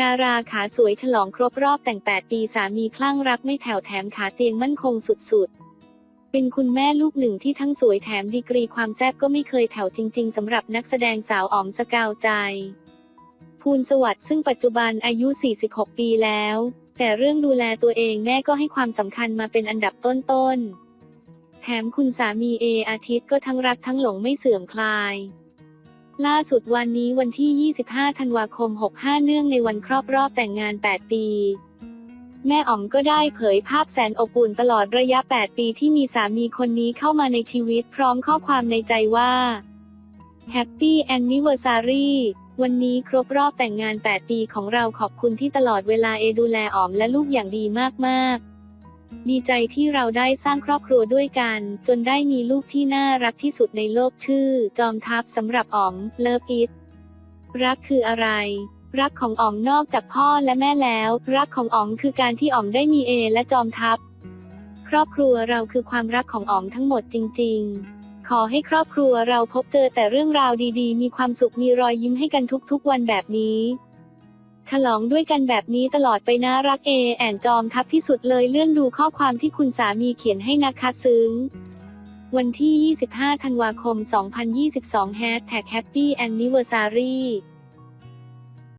ดาราขาสวยฉลองครบรอบแต่ง 8 ปีสามีคลั่งรักไม่แผ่วแถมขาเตียงมั่นคงสุดๆ เป็นคุณแม่ลูกหนึ่งที่ทั้งสวยแถมดีกรีความแซ่บก็ไม่เคยแผ่วจริง ๆสำหรับนักแสดงสาวอ๋อมสกาวใจ ภูลสวัสดิ์ซึ่งปัจจุบันอายุ 46 ปีแล้ว แต่เรื่องดูแลตัวเองแม่ก็ให้ความสำคัญมาเป็นอันดับต้นๆ แถมคุณสามีเออาทิตย์ก็ทั้งรักทั้งหลงไม่เสื่อมคลาย ล่าสุดวันนี้วันที่ 25 ธันวาคม 65 เนื่องในวันครอบรอบแต่งงาน 8 ปี แม่อ๋อมก็ได้เผยภาพแสนอบอุ่นตลอดระยะ 8 ปีที่มีสามีคนนี้เข้ามาในชีวิตพร้อมข้อความในใจว่า Happy Anniversary วันนี้ครบรอบแต่งงาน 8 ปีของเราขอบคุณที่ตลอดเวลาเอดูแลอ๋อมและลูกอย่างดีมากๆ ดีใจที่เราได้สร้างครอบครัวด้วยกัน จนได้มีลูกที่น่ารักที่สุดในโลกชื่อ จอมทัพสำหรับอ๋อมเลิฟอิทรักคืออะไร รักของอ๋อมนอกจากพ่อและแม่แล้ว รักของอ๋อมคือการที่อ๋อมได้มีเอและจอมทัพ ครอบครัวเราคือความรักของอ๋อมทั้งหมดจริง ๆ ขอให้ครอบครัวเราพบเจอแต่เรื่องราวดีๆ มีความสุขมีรอยยิ้มให้กันทุกๆวันแบบนี้ ฉลองด้วยกันแบบนี้ตลอดไปนะรักเอแอนจอมทัพที่สุดเลยเลื่อนดูข้อความที่คุณสามีเขียนให้นะคะซึ้ง วันที่ 25 ธันวาคม 2022 Hashtag Happy Anniversary